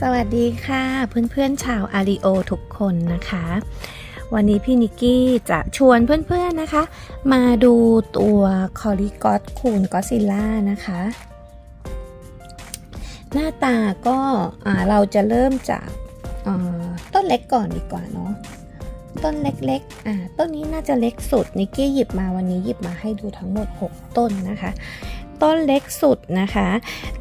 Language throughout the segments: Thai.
สวัสดีค่ะเพื่อนๆชาวอาริโอทุกคนนะคะ วันนี้พี่นิกกี้จะชวนเพื่อนๆนะคะ มาดูตัวคอริกอสคูนกอซิลล่านะคะ หน้าตาก็าเราจะเริ่มจากต้นเล็กก่อนดีกว่าเนาะต้นเล็กๆ อ่า ต้นนี้น่าจะเล็กสุด นิกกี้หยิบมาวันนี้หยิบมาให้ดูทั้งหมด 6 ต้นนะคะ ต้นเล็กสุดนะคะ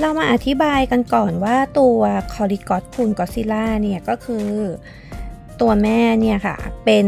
เรามาอธิบายกันก่อนว่าตัวคอริกอสคูนกอซิล่าเนี่ยก็คือตัวแม่เนี่ยค่ะ เป็น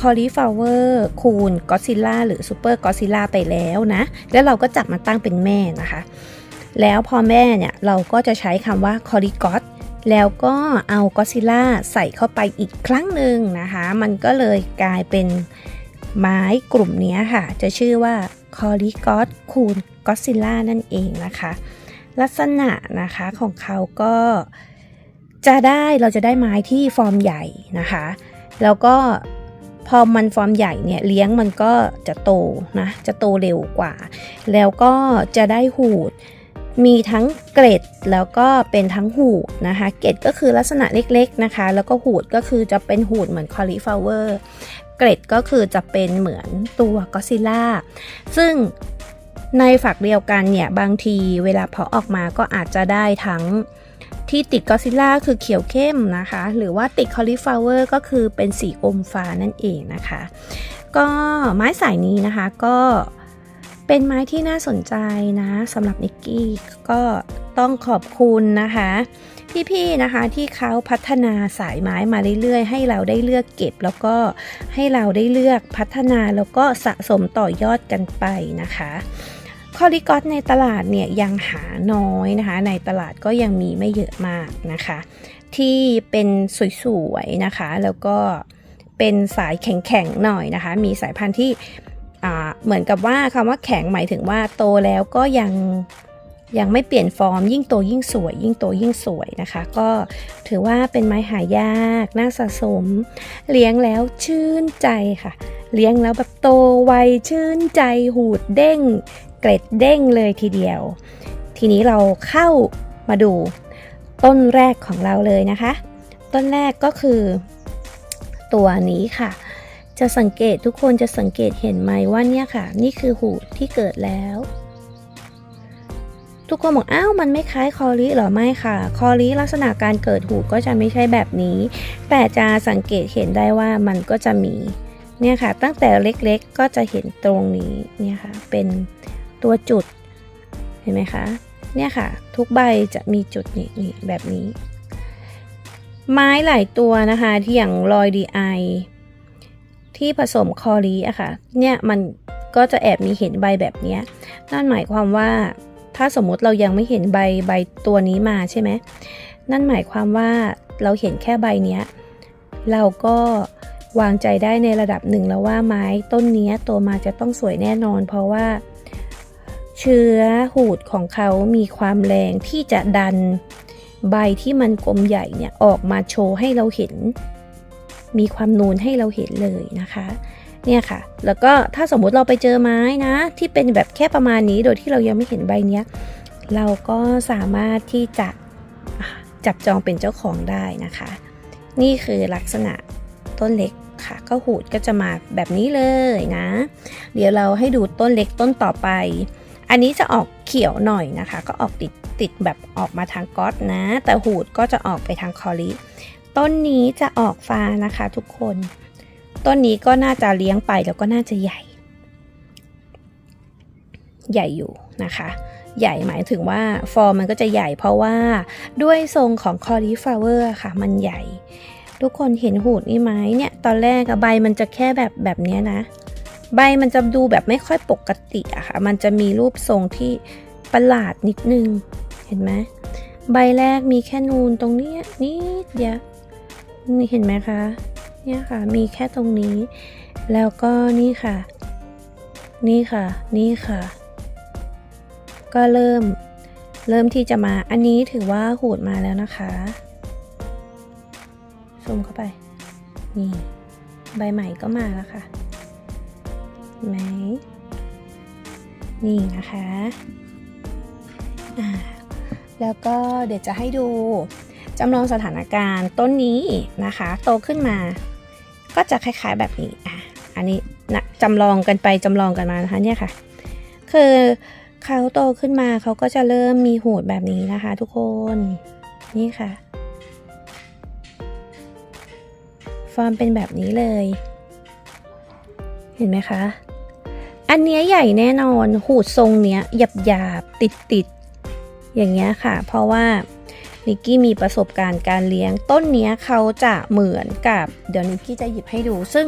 คอริฟลาเวอร์คูนกอซิล่าหรือซูเปอร์กอซิล่าไปแล้วนะ แล้วเราก็จับมาตั้งเป็นแม่นะคะ แล้วพอแม่เนี่ย เราก็จะใช้คำว่าคอริกอสแล้วก็เอากอซิล่าใส่เข้าไปอีกครั้งหนึ่งนะคะ มันก็เลยกลายเป็นไม้กลุ่มนี้ค่ะ จะชื่อว่าคอริกอสคูน กอซิลล่านั่นเองนะคะ ลักษณะนะคะของเขาก็จะได้เราจะได้ไม้ที่ฟอร์มใหญ่นะคะ แล้วก็พอมันฟอร์มใหญ่เนี่ยเลี้ยงมันก็จะโตนะจะโตเร็วกว่า แล้วก็จะได้หูด มีทั้งเกล็ดแล้วก็เป็นทั้งหูดนะคะ เกล็ดก็คือลักษณะเล็กๆนะคะ แล้วก็หูดก็คือจะเป็นหูดเหมือนคอลิฟลาเวอร์เกล็ดก็คือจะเป็นเหมือนตัวกอซิล่าซึ่ง ในฝักเดียวกันเนี่ยบางทีเวลาเพาะออกมาก็อาจจะได้ทั้งที่ติดกอซิล่าคือเขียวเข้มนะคะ หรือว่าติดคอลิฟลาเวอร์ก็คือเป็นสีอมฟ้านั่นเองนะคะ ก็ไม้สายนี้นะคะก็เป็นไม้ที่น่าสนใจนะสำหรับนิกกี้ก็ต้องขอบคุณนะคะ พี่ๆนะคะที่เขาพัฒนาสายไม้มาเรื่อยๆ ให้เราได้เลือกเก็บ แล้วก็ให้เราได้เลือกพัฒนาแล้วก็สะสมต่อยอดกันไปนะคะ คอริกอสในตลาดเนี่ยยังหาน้อยนะคะ ในตลาดก็ยังมีไม่เยอะมากนะคะ ที่เป็นสวยๆนะคะ แล้วก็เป็นสายแข็งๆหน่อยนะคะ มีสายพันธุ์ที่เหมือนกับว่าคำว่าแข็งหมายถึงว่าโตแล้วก็ยังยังไม่เปลี่ยนฟอร์ม ยิ่งโตยิ่งสวย ยิ่งโตยิ่งสวยนะคะ ก็ถือว่าเป็นไม้หายากน่าสะสม เลี้ยงแล้วชื่นใจค่ะ เลี้ยงแล้วแบบโตไวชื่นใจหูดเด้ง เกร็ดเด้งเลยทีเดียว ทีนี้เราเข้ามาดูต้นแรกของเราเลยนะคะ ต้นแรกก็คือ ตัวนี้ค่ะ จะสังเกตทุกคนจะสังเกตเห็นไหมว่าเนี่ยค่ะ นี่คือหูที่เกิดแล้ว ทุกคนบอกอ้าวมันไม่คล้ายคอริหรอไม่ค่ะ คอริลักษณะการเกิดหูก็จะไม่ใช่แบบนี้ แต่จะสังเกตเห็นได้ว่ามันก็จะมีเนี่ยค่ะ ตั้งแต่เล็กๆก็จะเห็นตรงนี้เนี่ยค่ะเป็น ตัวจุดเห็นไหมคะเนี่ยค่ะ ทุกใบจะมีจุดนี่นี่แบบนี้ ไม้หลายตัวนะคะที่อย่างรอยดีไอที่ผสมคอรีอะค่ะเนี่ยมันก็จะแอบมีเห็นใบแบบนี้นั่นหมายความว่าถ้าสมมุติเรายังไม่เห็นใบใบตัวนี้มาใช่ไหมนั่นหมายความว่าเราเห็นแค่ใบเนี้ยเราก็วางใจได้ในระดับหนึ่งแล้วว่าไม้ต้นนี้โตมาจะต้องสวยแน่นอน เพราะว่า เชื้อหูดของเขามีความแรงที่จะดันใบที่มันกลมใหญ่เนี่ยออกมาโชว์ให้เราเห็น มีความนูนให้เราเห็นเลยนะคะเนี่ยค่ะ แล้วก็ถ้าสมมุติเราไปเจอไม้นะ ที่เป็นแบบแค่ประมาณนี้โดยที่เรายังไม่เห็นใบเนี้ย เราก็สามารถที่จะจับจองเป็นเจ้าของได้นะคะ นี่คือลักษณะต้นเล็กค่ะ ก็หูดก็จะมาแบบนี้เลยนะ เดี๋ยวเราให้ดูต้นเล็กต้นต่อไป อันนี้จะออกเขียวหน่อยนะคะ ก็ออกติดติดแบบออกมาทางก๊อตนะ แต่หูดก็จะออกไปทางคอริต้นนี้จะออกฟ้านะคะทุกคน ต้นนี้ก็น่าจะเลี้ยงไปแล้วก็น่าจะใหญ่ ใหญ่อยู่นะคะ ใหญ่หมายถึงว่าฟอร์มมันก็จะใหญ่เพราะว่าด้วยทรงของคอริฟลาเวอร์ค่ะ มันใหญ่ ทุกคนเห็นหูดนี่ไหมเนี่ย ตอนแรกใบมันจะแค่แบบแบบนี้นะ ใบมันจะดูแบบไม่ค่อยปกติอะค่ะ มันจะมีรูปทรงที่ประหลาดนิดนึง เห็นไหมใบแรกมีแค่นูนตรงนี้นิดเดียวนี่เห็นไหมคะ เนี่ยค่ะ มีแค่ตรงนี้ แล้วก็นี่ค่ะ นี่ค่ะ นี่ค่ะ ก็เริ่ม เริ่มที่จะมา อันนี้ถือว่าหูดมาแล้วนะคะซูมเข้าไป นี่ ใบใหม่ก็มาแล้วค่ะ ไหม นี่นะคะอ่าแล้วก็เดี๋ยวจะให้ดูจำลองสถานการณ์ต้นนี้นะคะ โตขึ้นมา ก็จะคล้ายๆแบบนี้อะอันนี้นะจำลองกันไปจำลองกันมานะคะเนี่ยค่ะ คือเขาโตขึ้นมาเขาก็จะเริ่มมีหูดแบบนี้นะคะ ทุกคนนี่ค่ะ ฟอร์มเป็นแบบนี้เลย เห็นไหมคะ อันเนี้ยใหญ่แน่นอนหูดทรงเนี้ยหยาบหยาบติดติดอย่างเงี้ยค่ะ เพราะว่านิกกี้มีประสบการณ์การเลี้ยง ต้นเนี้ยเขาจะเหมือนกับ เดี๋ยวนิกกี้จะหยิบให้ดู ซึ่ง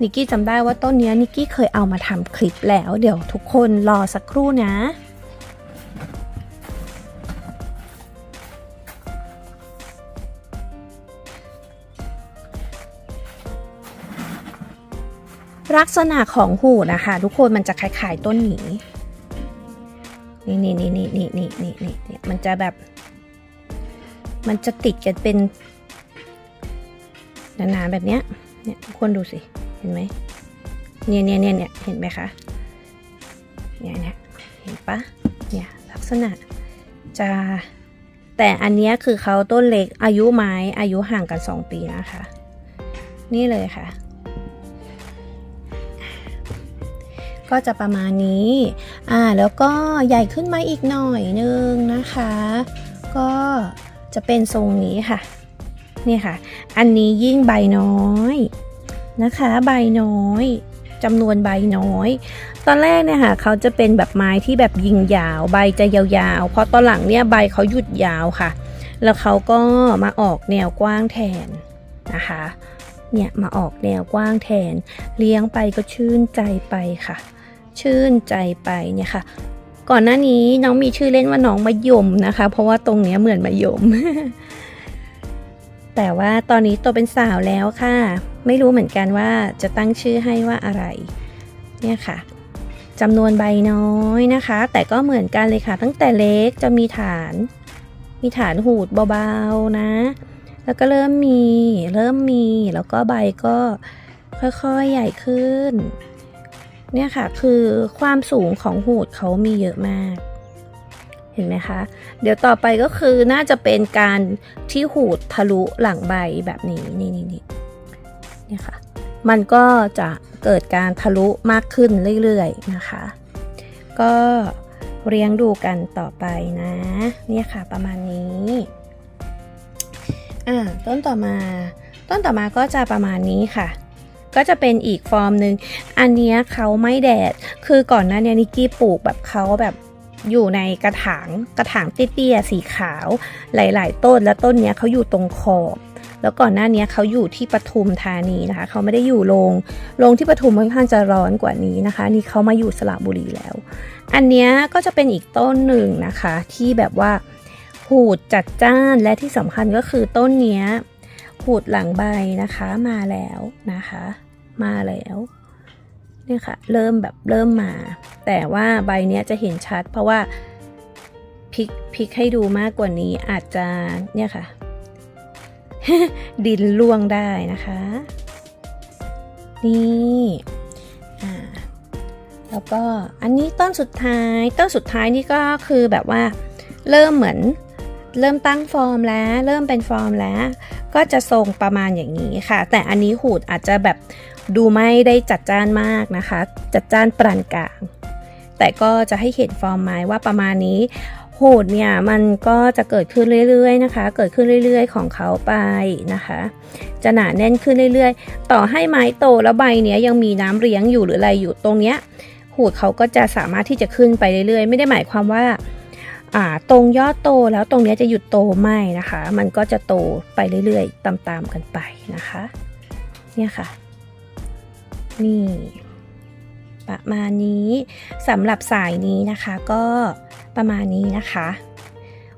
นิกกี้จำได้ว่าต้นเนี้ยนิกกี้เคยเอามาทำคลิปแล้ว เดี๋ยวทุกคนรอสักครู่นะ ลักษณะของหูนะคะ ทุกคนมันจะคล้ายๆต้นหมีนี่นี่นี่นี่นี่นี่นี่นี่นี่มันจะแบบ มันจะติดกันเป็นหนาๆแบบเนี้ยเนี่ยทุกคนดูสิเห็นไหมเนี่ยเนี่ยเนี่ยเนี่ยเห็นไหมคะเนี่ยเนี่ยเห็นปะเนี่ยลักษณะจะแต่อันนี้คือเขาต้นเล็กอายุไม้อายุห่างกัน 2 ปีนะคะ นี่เลยค่ะ ก็จะประมาณนี้อ่าแล้วก็ใหญ่ขึ้นมาอีกหน่อยนึงนะคะ ก็จะเป็นทรงนี้ค่ะนี่ค่ะ อันนี้ยิ่งใบน้อยนะคะ ใบน้อยจำนวนใบน้อย ตอนแรกเนี่ยค่ะเขาจะเป็นแบบไม้ที่แบบยิงยาว ใบจะยาวๆ เพราะตอนหลังเนี่ยใบเขาหยุดยาวค่ะ แล้วเขาก็มาออกแนวกว้างแทนนะคะ เนี่ยมาออกแนวกว้างแทน เลี้ยงไปก็ชื่นใจไปค่ะ ชื่นใจไปเนี่ยค่ะ ก่อนหน้านี้น้องมีชื่อเล่นว่าน้องมะยมนะคะ เพราะว่าตรงเนี้ยเหมือนมะยม แต่ว่าตอนนี้โตเป็นสาวแล้วค่ะ ไม่รู้เหมือนกันว่าจะตั้งชื่อให้ว่าอะไร เนี่ยค่ะจำนวนใบน้อยนะคะ แต่ก็เหมือนกันเลยค่ะ ตั้งแต่เล็กจะมีฐาน มีฐานหูดเบาๆนะ แล้วก็เริ่มมี เริ่มมี แล้วก็ใบก็ค่อยๆใหญ่ขึ้น เนี่ยค่ะคือความสูงของหูดเขามีเยอะมาก เห็นไหมคะ เดี๋ยวต่อไปก็คือน่าจะเป็นการที่หูดทะลุหลังใบแบบนี้นี่นี่นี่เนี่ยค่ะ มันก็จะเกิดการทะลุมากขึ้นเรื่อยๆนะคะ ก็เรียงดูกันต่อไปนะ เนี่ยค่ะประมาณนี้อ่าต้นต่อมา ต้นต่อมาก็จะประมาณนี้ค่ะ ก็จะเป็นอีกฟอร์มหนึ่งอันนี้เขาไม่แดด คือก่อนหน้านี้นิกกี้ปลูกแบบเขาแบบอยู่ในกระถางกระถางเตี้ยๆสีขาวหลาย ๆ ต้นแล้วต้นเนี้ยเขาอยู่ตรงขอบแล้วก่อนหน้านี้เขาอยู่ที่ปทุมธานีนะคะ เขาไม่ได้อยู่โรงโรงที่ปทุมค่อนข้างจะร้อนกว่านี้นะคะ นี่เขามาอยู่สระบุรีแล้ว อันนี้ก็จะเป็นอีกต้นหนึ่งนะคะ ที่แบบว่าหูดจัดจ้านและที่สำคัญก็คือต้นนี้หูดหลังใบนะคะมาแล้วนะคะ มาแล้วเนี่ยค่ะเริ่มแบบเริ่มมา แต่ว่าใบเนี้ยจะเห็นชัด เพราะว่าพลิกพลิกให้ดูมากกว่านี้อาจจะเนี่ยค่ะ ดินล่วงได้นะคะ นี่อ่าแล้วก็อันนี้ต้นสุดท้ายต้นสุดท้ายนี่ก็คือแบบว่าเริ่มเหมือนเริ่มตั้งฟอร์มแล้ว เริ่มเป็นฟอร์มแล้ว ก็จะทรงประมาณอย่างนี้ค่ะ แต่อันนี้หูดอาจจะแบบดูไม่ได้จัดจ้านมากนะคะ จัดจ้านปานกลาง แต่ก็จะให้เห็นฟอร์มไม้ว่าประมาณนี้หูดเนี่ยมันก็จะเกิดขึ้นเรื่อยๆนะคะ เกิดขึ้นเรื่อยๆ ของเขาไปนะคะ จะหนาแน่นขึ้นเรื่อยๆ ต่อให้ไม้โตแล้วใบเนี้ยยังมีน้ำเลี้ยงอยู่หรืออะไรอยู่ตรงเนี้ยหูดเขาก็จะสามารถที่จะขึ้นไปเรื่อยๆ ไม่ได้หมายความว่า อ่าตรงยอดโตแล้วตรงเนี้ยจะหยุดโตไม่นะคะ มันก็จะโตไปเรื่อยๆ ตามๆกันไปนะคะ เนี่ยค่ะ นี่ ประมาณนี้สำหรับสายนี้นะคะก็ประมาณนี้นะคะ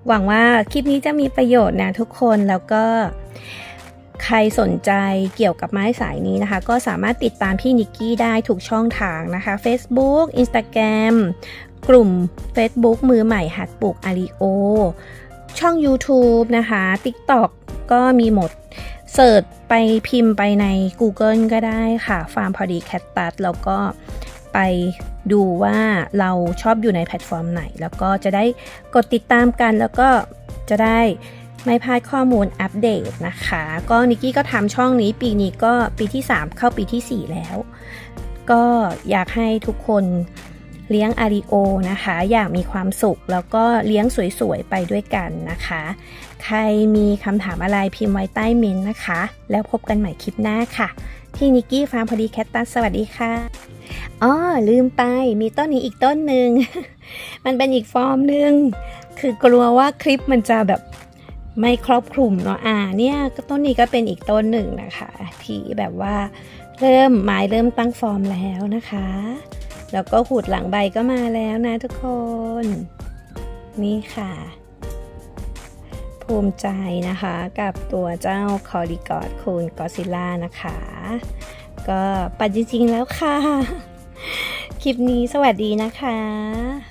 หวังว่าคลิปนี้จะมีประโยชน์นะทุกคนแล้วก็ ใครสนใจเกี่ยวกับไม้สายนี้นะคะ ก็สามารถติดตามพี่นิกกี้ได้ทุกช่องทางนะคะ Facebook Instagram กลุ่ม Facebook มือใหม่หัดปลูกอาริโอ ช่อง YouTube นะคะ TikTok ก็มีหมดเสิร์ชไปพิมพ์ไปใน Google ก็ได้ค่ะ ฟาร์มพอดีแคตตัสแล้วก็ไปดูว่าเราชอบอยู่ในแพลตฟอร์มไหน แล้วก็จะได้กดติดตามกันแล้วก็จะได้ ไม่พลาดข้อมูลอัปเดตนะคะ ก็นิกกี้ก็ทำช่องนี้ปีนี้ก็ปีที่ 3 เข้าปีที่ 4 แล้ว ก็อยากให้ทุกคนเลี้ยงอาริโอนะคะ อยางมีความสุขแล้วก็เลี้ยงสวยๆ ไปด้วยกันนะคะ ใครมีคำถามอะไรพิมพ์ไว้ใต้เมนนะคะ แล้วพบกันใหม่คลิปหน้าค่ะ ที่นิกกี้ฟาร์มพอดีแคตตัสสวัสดีค่ะอ๋อลืมไปมีต้นนี้อีกต้นหนึ่ง มันเป็นอีกฟอร์มหนึ่งคือกลัวว่าคลิปมันจะแบบ ไม่ครอบคลุมเนาะ อ่า เนี่ยก็ต้นนี้ก็เป็นอีกต้นหนึ่งนะคะ ที่แบบว่าเริ่มไม้เริ่มตั้งฟอร์มแล้วนะคะ แล้วก็หูดหลังใบก็มาแล้วนะทุกคน นี่ค่ะ ภูมิใจนะคะกับตัวเจ้าคอริกอดคูนกอซิล่านะคะ ก็ปัดจริงๆแล้วค่ะ คลิปนี้สวัสดีนะคะ